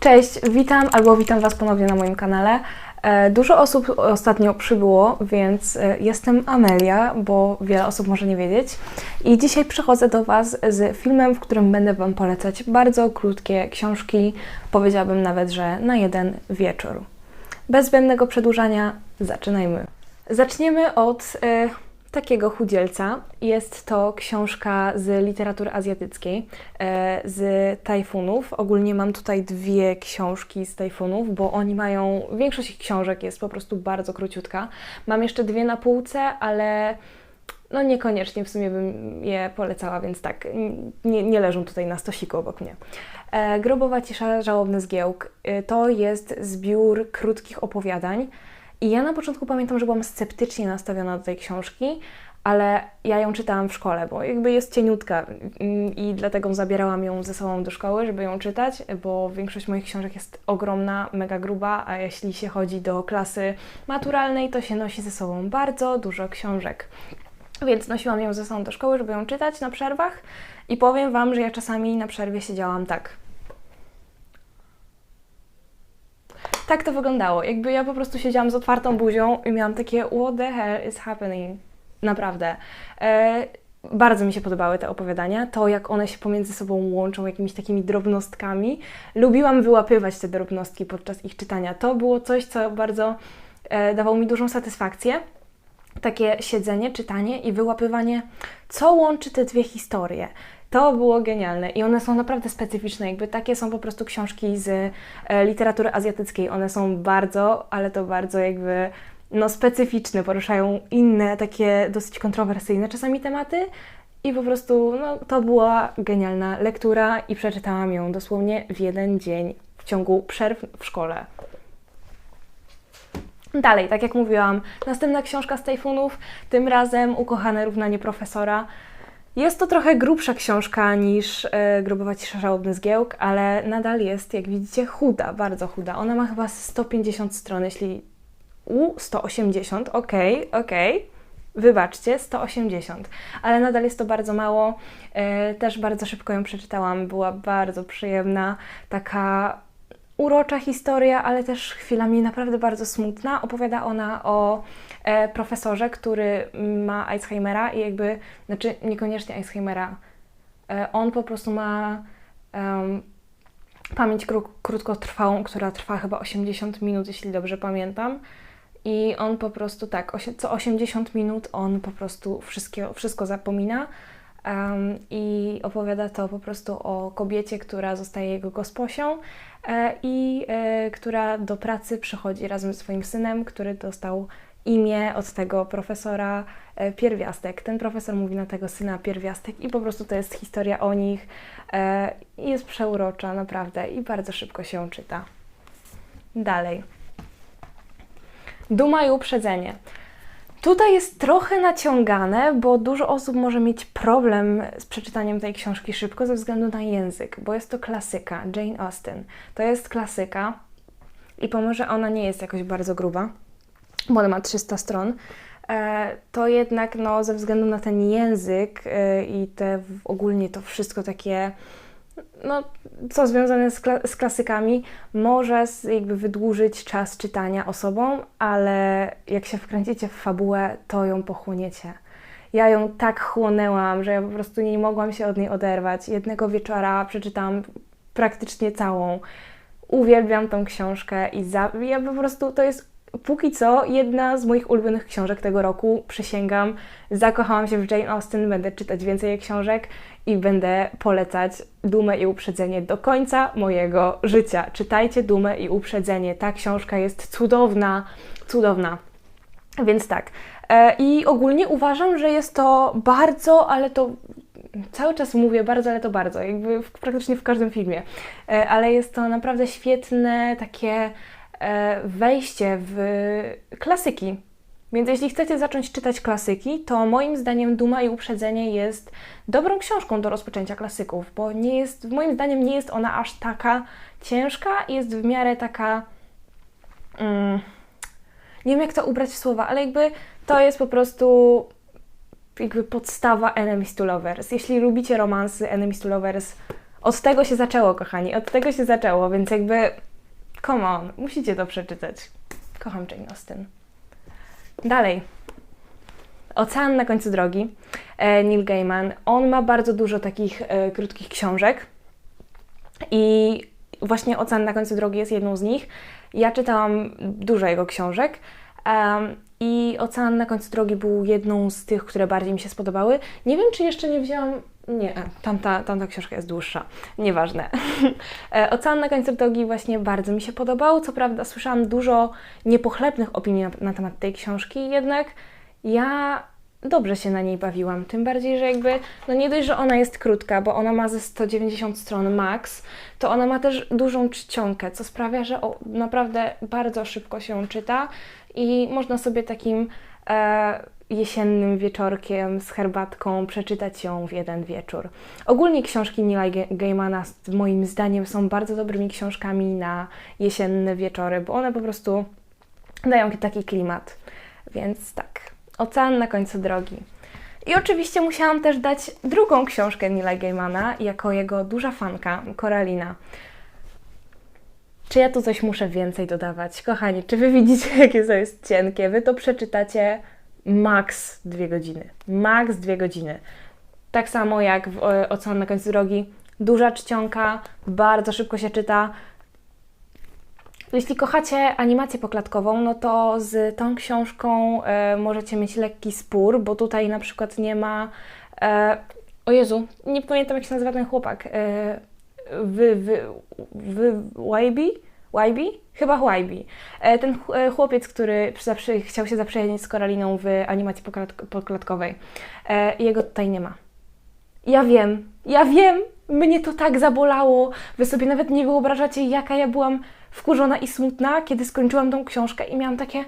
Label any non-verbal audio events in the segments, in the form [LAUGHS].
Cześć, witam albo witam Was ponownie na moim kanale. E, Dużo osób ostatnio przybyło, więc e, jestem Amelia, bo wiele osób może nie wiedzieć. I dzisiaj przychodzę do Was z filmem, w którym będę Wam polecać bardzo krótkie książki, powiedziałabym nawet, że na jeden wieczór. Bez zbędnego przedłużania, zaczynajmy. Zaczniemy od e, takiego chudzielca. Jest to książka z literatury azjatyckiej, e, z tajfunów. Ogólnie mam tutaj dwie książki z tajfunów, bo oni mają, większość ich książek jest po prostu bardzo króciutka. Mam jeszcze dwie na półce, ale no niekoniecznie w sumie bym je polecała, więc tak, nie, nie leżą tutaj na stosiku obok mnie. E, Grobowa cisza, żałobny zgiełk e, to jest zbiór krótkich opowiadań. I ja na początku pamiętam, że byłam sceptycznie nastawiona do tej książki, ale ja ją czytałam w szkole, bo jakby jest cieniutka i dlatego zabierałam ją ze sobą do szkoły, żeby ją czytać, bo większość moich książek jest ogromna, mega gruba, a jeśli się chodzi do klasy maturalnej, to się nosi ze sobą bardzo dużo książek. Więc nosiłam ją ze sobą do szkoły, żeby ją czytać na przerwach i powiem Wam, że ja czasami na przerwie siedziałam tak. Tak to wyglądało. Jakby ja po prostu siedziałam z otwartą buzią i miałam takie what the hell is happening? Naprawdę. E, bardzo mi się podobały te opowiadania, to jak one się pomiędzy sobą łączą jakimiś takimi drobnostkami. Lubiłam wyłapywać te drobnostki podczas ich czytania. To było coś, co bardzo e, dawało mi dużą satysfakcję. Takie siedzenie, czytanie i wyłapywanie, co łączy te dwie historie. To było genialne i one są naprawdę specyficzne. Jakby takie są po prostu książki z e, literatury azjatyckiej. One są bardzo, ale to bardzo jakby no, specyficzne, poruszają inne, takie dosyć kontrowersyjne czasami tematy. I po prostu no, to była genialna lektura i przeczytałam ją dosłownie w jeden dzień w ciągu przerw w szkole. Dalej, tak jak mówiłam, następna książka z tajfunów, tym razem Ukochane równanie profesora. Jest to trochę grubsza książka niż e, Grobowa cisza żałobny zgiełk, ale nadal jest, jak widzicie, chuda, bardzo chuda. Ona ma chyba 150 stron, jeśli... U, 180, okej, okej. Wybaczcie, 180, ale nadal jest to bardzo mało. E, też bardzo szybko ją przeczytałam, była bardzo przyjemna, taka urocza historia, ale też chwilami naprawdę bardzo smutna. Opowiada ona o e, profesorze, który ma Alzheimera i jakby, znaczy niekoniecznie Alzheimera, e, on po prostu ma em, pamięć kró- krótkotrwałą, która trwa chyba 80 minut, jeśli dobrze pamiętam. I on po prostu tak, osie- co 80 minut on po prostu wszystko zapomina. Um, I opowiada to po prostu o kobiecie, która zostaje jego gosposią e, i e, która do pracy przychodzi razem ze swoim synem, który dostał imię od tego profesora e, Pierwiastek. Ten profesor mówi na tego syna Pierwiastek i po prostu to jest historia o nich. E, jest przeurocza, naprawdę, i bardzo szybko się czyta. Dalej. Duma i uprzedzenie. Tutaj jest trochę naciągane, bo dużo osób może mieć problem z przeczytaniem tej książki szybko ze względu na język, bo jest to klasyka, Jane Austen. To jest klasyka i pomimo, że ona nie jest jakoś bardzo gruba, bo ona ma 300 stron, e, to jednak no, ze względu na ten język e, i te ogólnie to wszystko takie no, co związane z, kla- z klasykami, może jakby wydłużyć czas czytania osobom, ale jak się wkręcicie w fabułę, to ją pochłoniecie. Ja ją tak chłonęłam, że ja po prostu nie mogłam się od niej oderwać. Jednego wieczora przeczytałam praktycznie całą. Uwielbiam tą książkę i za, ja po prostu to jest póki co jedna z moich ulubionych książek tego roku. Przysięgam, zakochałam się w Jane Austen, będę czytać więcej jej książek i będę polecać Dumę i Uprzedzenie do końca mojego życia. Czytajcie Dumę i Uprzedzenie. Ta książka jest cudowna, cudowna. Więc tak. E, I ogólnie uważam, że jest to bardzo, ale to cały czas mówię bardzo, ale to bardzo, jakby w, praktycznie w każdym filmie. E, Ale jest to naprawdę świetne takie e, wejście w klasyki. Więc jeśli chcecie zacząć czytać klasyki, to moim zdaniem Duma i Uprzedzenie jest dobrą książką do rozpoczęcia klasyków, bo nie jest, moim zdaniem nie jest ona aż taka ciężka, jest w miarę taka. Mm, nie wiem jak to ubrać w słowa, ale jakby to jest po prostu jakby podstawa Enemies to Lovers. Jeśli lubicie romansy Enemies to Lovers, Od tego się zaczęło, kochani, od tego się zaczęło, więc jakby come on, musicie to przeczytać. Kocham Jane Austen. Dalej. Ocean na końcu drogi. E, Neil Gaiman. On ma bardzo dużo takich e, krótkich książek i właśnie Ocean na końcu drogi jest jedną z nich. Ja czytałam dużo jego książek i Ocean na końcu drogi był jedną z tych, które bardziej mi się spodobały. Nie wiem, czy jeszcze nie wzięłam nie, tamta, tamta książka jest dłuższa. Nieważne. [LAUGHS] E, Ocean na końcu drogi właśnie bardzo mi się podobał. Co prawda słyszałam dużo niepochlebnych opinii na, na temat tej książki, jednak ja dobrze się na niej bawiłam. Tym bardziej, że jakby, no nie dość, że ona jest krótka, bo ona ma ze 190 stron max, to ona ma też dużą czcionkę, co sprawia, że naprawdę bardzo szybko się czyta i można sobie takim jesiennym wieczorkiem z herbatką przeczytać ją w jeden wieczór. Ogólnie książki Nila Gaimana moim zdaniem są bardzo dobrymi książkami na jesienne wieczory, bo one po prostu dają taki klimat. Więc tak, Ocean na końcu drogi. I oczywiście musiałam też dać drugą książkę Nila Gaimana jako jego duża fanka, Koralina. Czy ja tu coś muszę więcej dodawać? Kochani, czy wy widzicie, [LAUGHS] jakie to jest cienkie? Wy to przeczytacie max dwie godziny. Max dwie godziny. Tak samo jak w Ocean na końcu drogi. Duża czcionka, bardzo szybko się czyta. Jeśli kochacie animację poklatkową, no to z tą książką e, możecie mieć lekki spór, bo tutaj na przykład nie ma. E, o Jezu, nie pamiętam jak się nazywa ten chłopak. E, wy, wy, wy, Wyby? Wyby? Chyba Wyby. E, ten e, chłopiec, który chciał się zaprzyjaźnić z Koraliną w animacji poklatkowej. E, jego tutaj nie ma. Ja wiem, ja wiem, mnie to tak zabolało. Wy sobie nawet nie wyobrażacie, jaka ja byłam wkurzona i smutna, kiedy skończyłam tą książkę i miałam takie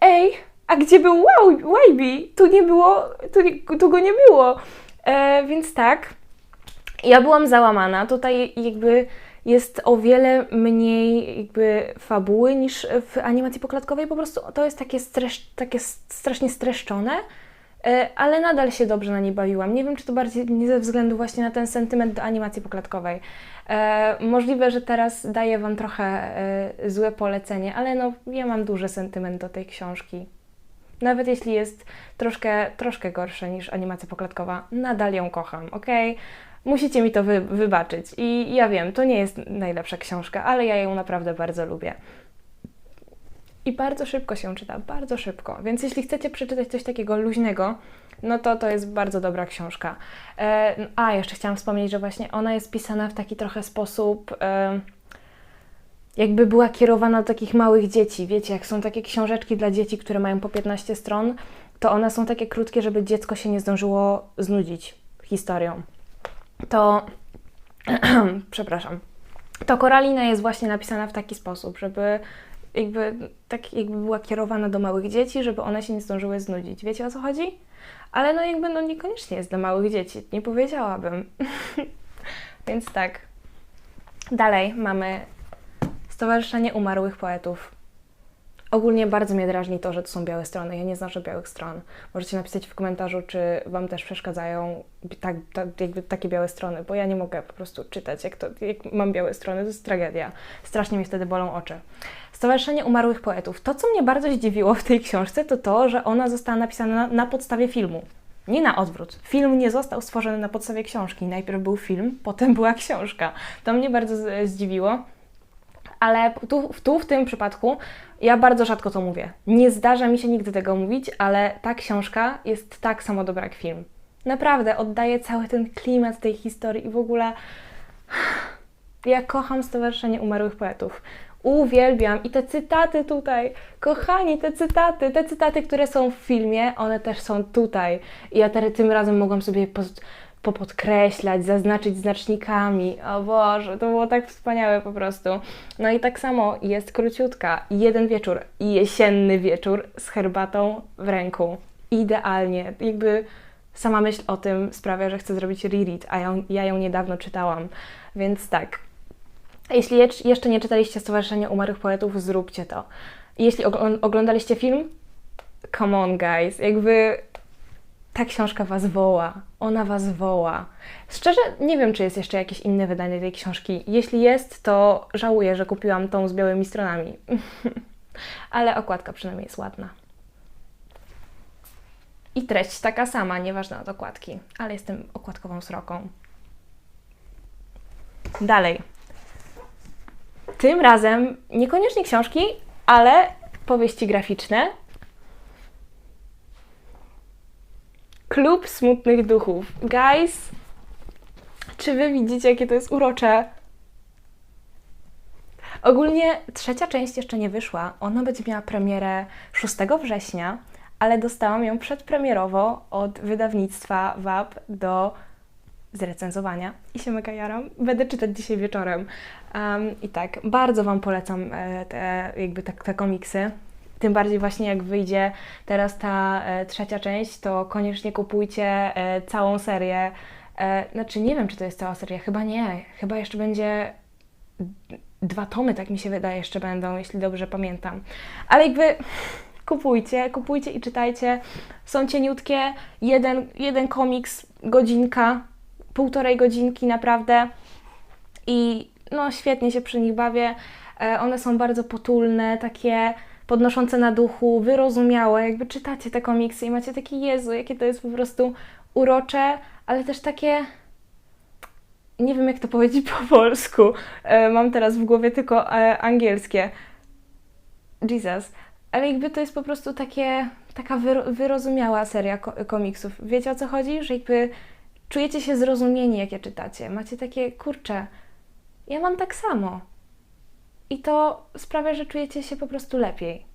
ej, a gdzie był Wyby? Tu nie było, tu, tu go nie było. E, więc tak, ja byłam załamana. Tutaj jakby jest o wiele mniej jakby fabuły niż w animacji poklatkowej. Po prostu to jest takie, stresz, takie strasznie streszczone, e, ale nadal się dobrze na niej bawiłam. Nie wiem, czy to bardziej nie ze względu właśnie na ten sentyment do animacji poklatkowej. E, możliwe, że teraz daję Wam trochę e, złe polecenie, ale no ja mam duży sentyment do tej książki. Nawet jeśli jest troszkę, troszkę gorsze niż animacja poklatkowa, nadal ją kocham, ok? Musicie mi to wy wybaczyć. I ja wiem, to nie jest najlepsza książka, ale ja ją naprawdę bardzo lubię. I bardzo szybko się czyta, bardzo szybko. Więc jeśli chcecie przeczytać coś takiego luźnego, no to to jest bardzo dobra książka. E, a, jeszcze chciałam wspomnieć, że właśnie ona jest pisana w taki trochę sposób. E, jakby była kierowana do takich małych dzieci. Wiecie, jak są takie książeczki dla dzieci, które mają po 15 stron, to one są takie krótkie, żeby dziecko się nie zdążyło znudzić historią to [CLEARS THROAT] przepraszam, to Koralina jest właśnie napisana w taki sposób, żeby jakby, tak jakby była kierowana do małych dzieci, żeby one się nie zdążyły znudzić. Wiecie o co chodzi? Ale no jakby no niekoniecznie jest dla małych dzieci, nie powiedziałabym. [LAUGHS] Więc tak. Dalej mamy Stowarzyszenie Umarłych Poetów. Ogólnie bardzo mnie drażni to, że to są białe strony. Ja nie znoszę białych stron. Możecie napisać w komentarzu, czy Wam też przeszkadzają tak, tak, jakby takie białe strony, bo ja nie mogę po prostu czytać. Jak, to, jak mam białe strony, to jest tragedia. Strasznie mi wtedy bolą oczy. Stowarzyszenie Umarłych Poetów. To, co mnie bardzo zdziwiło w tej książce, to to, że ona została napisana na, na podstawie filmu. Nie na odwrót. Film nie został stworzony na podstawie książki. Najpierw był film, [LAUGHS] potem była książka. To mnie bardzo zdziwiło ale tu, tu w tym przypadku ja bardzo rzadko to mówię. Nie zdarza mi się nigdy tego mówić, ale ta książka jest tak samo dobra jak film. Naprawdę oddaje cały ten klimat tej historii i w ogóle. [SIGHS] Ja kocham Stowarzyszenie Umarłych Poetów. Uwielbiam i te cytaty tutaj, kochani, te cytaty, te cytaty, które są w filmie, one też są tutaj. I ja tym razem mogłam sobie popodkreślać, zaznaczyć znacznikami. O Boże, to było tak wspaniałe po prostu. No i tak samo jest króciutka. Jeden wieczór, jesienny wieczór z herbatą w ręku. Idealnie. Jakby sama myśl o tym sprawia, że chcę zrobić reread, a ja, ja ją niedawno czytałam. Więc tak. Jeśli jeszcze nie czytaliście Stowarzyszenia Umarłych Poetów, zróbcie to. Jeśli oglądaliście film, come on guys, jakby ta książka Was woła. Ona Was woła. Szczerze, nie wiem, czy jest jeszcze jakieś inne wydanie tej książki. Jeśli jest, to żałuję, że kupiłam tą z białymi stronami. [LAUGHS] Ale okładka przynajmniej jest ładna. I treść taka sama, nieważna od okładki, ale jestem okładkową sroką. Dalej. Tym razem niekoniecznie książki, ale powieści graficzne. Klub Smutnych Duchów. Guys, czy wy widzicie, jakie to jest urocze? Ogólnie trzecia część jeszcze nie wyszła. Ona będzie miała premierę 6 września, ale dostałam ją przedpremierowo od wydawnictwa WAP do zrecenzowania i się mega jaram. Będę czytać dzisiaj wieczorem. Um, I tak, bardzo Wam polecam e, te, jakby te, te komiksy. Tym bardziej właśnie jak wyjdzie teraz ta e, trzecia część, to koniecznie kupujcie e, całą serię. E, znaczy nie wiem, czy to jest cała seria, chyba nie. Chyba jeszcze będzie dwa tomy, tak mi się wydaje, jeszcze będą, jeśli dobrze pamiętam. Ale jakby [LAUGHS] kupujcie, kupujcie i czytajcie. Są cieniutkie, jeden, jeden komiks, godzinka, półtorej godzinki naprawdę i no świetnie się przy nich bawię. One są bardzo potulne, takie podnoszące na duchu, wyrozumiałe. Jakby czytacie te komiksy i macie takie Jezu, jakie to jest po prostu urocze, ale też takie nie wiem jak to powiedzieć po [LAUGHS] polsku. E, Mam teraz w głowie tylko e, angielskie. Jesus. Ale jakby to jest po prostu takie, taka wyro- wyrozumiała seria ko- komiksów. Wiecie o co chodzi? Że jakby czujecie się zrozumieni, jak je czytacie. Macie takie, kurcze, ja mam tak samo. I to sprawia, że czujecie się po prostu lepiej.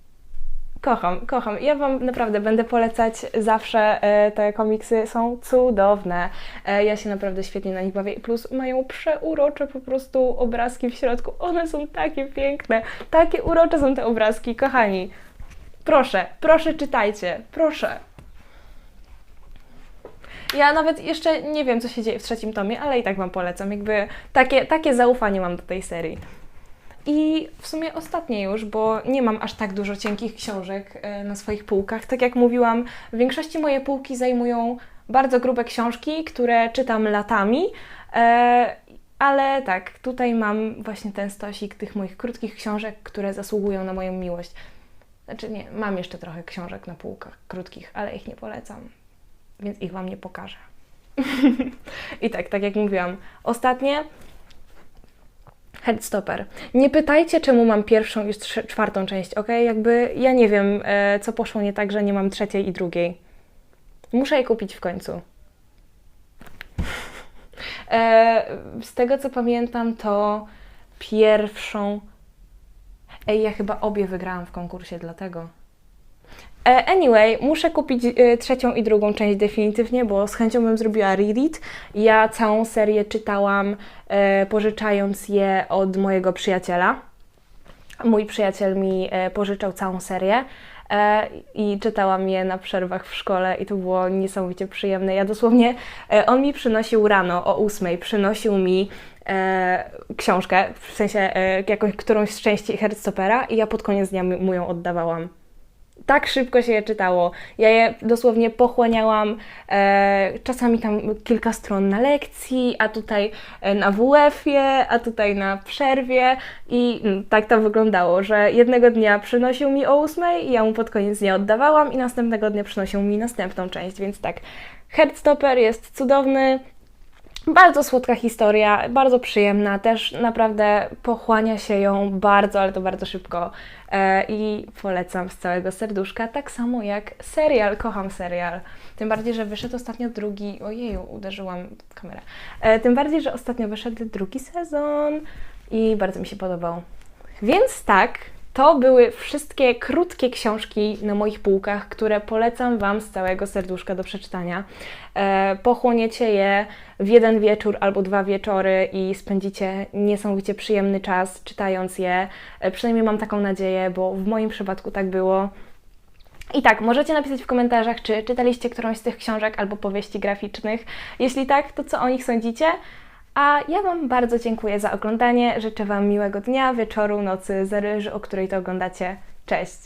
Kocham, kocham. Ja Wam naprawdę będę polecać zawsze. e, Te komiksy są cudowne. E, Ja się naprawdę świetnie na nich bawię. Plus mają przeurocze po prostu obrazki w środku. One są takie piękne. Takie urocze są te obrazki, kochani. Proszę, proszę czytajcie. Proszę. Ja nawet jeszcze nie wiem, co się dzieje w trzecim tomie, ale i tak Wam polecam. Jakby takie, takie zaufanie mam do tej serii. I w sumie ostatnie już, bo nie mam aż tak dużo cienkich książek e, na swoich półkach. Tak jak mówiłam, w większości moje półki zajmują bardzo grube książki, które czytam latami. E, ale tak, tutaj mam właśnie ten stosik tych moich krótkich książek, które zasługują na moją miłość. Znaczy nie, mam jeszcze trochę książek na półkach krótkich, ale ich nie polecam, więc ich Wam nie pokażę. [LAUGHS] I tak, tak jak mówiłam, ostatnie Headstopper. Nie pytajcie, czemu mam pierwszą i czwartą część, ok? Jakby ja nie wiem, e, co poszło nie tak, że nie mam trzeciej i drugiej. Muszę je kupić w końcu. E, z tego co pamiętam, to pierwszą. Ej, ja chyba obie wygrałam w konkursie, dlatego. E, Anyway, muszę kupić e, trzecią i drugą część definitywnie, bo z chęcią bym zrobiła reread. Ja całą serię czytałam, e, pożyczając je od mojego przyjaciela. Mój przyjaciel mi pożyczał całą serię i czytałam je na przerwach w szkole i to było niesamowicie przyjemne. Ja dosłownie, on mi przynosił rano o ósmej, przynosił mi e, książkę, w sensie e, jakąś, którąś z części Heartstoppera i ja pod koniec dnia mu ją oddawałam tak szybko się je czytało. Ja je dosłownie pochłaniałam e, czasami tam kilka stron na lekcji, a tutaj e, na WF-ie, a tutaj na przerwie i mm, tak to wyglądało, że jednego dnia przynosił mi o ósmej i ja mu pod koniec dnia oddawałam i następnego dnia przynosił mi następną część, więc tak, Heartstopper jest cudowny, bardzo słodka historia, bardzo przyjemna, też naprawdę pochłania się ją bardzo, ale to bardzo szybko e, i polecam z całego serduszka, tak samo jak serial, kocham serial. Tym bardziej, że wyszedł ostatnio drugi, ojeju, uderzyłam w kamerę. E, tym bardziej, że ostatnio wyszedł drugi sezon i bardzo mi się podobał. Więc tak, to były wszystkie krótkie książki na moich półkach, które polecam Wam z całego serduszka do przeczytania. E, pochłoniecie je w jeden wieczór albo dwa wieczory i spędzicie niesamowicie przyjemny czas czytając je. E, przynajmniej mam taką nadzieję, bo w moim przypadku tak było. I tak, możecie napisać w komentarzach, czy czytaliście którąś z tych książek albo powieści graficznych. Jeśli tak, to co o nich sądzicie? A ja Wam bardzo dziękuję za oglądanie. Życzę Wam miłego dnia, wieczoru, nocy, zależy o której to oglądacie. Cześć!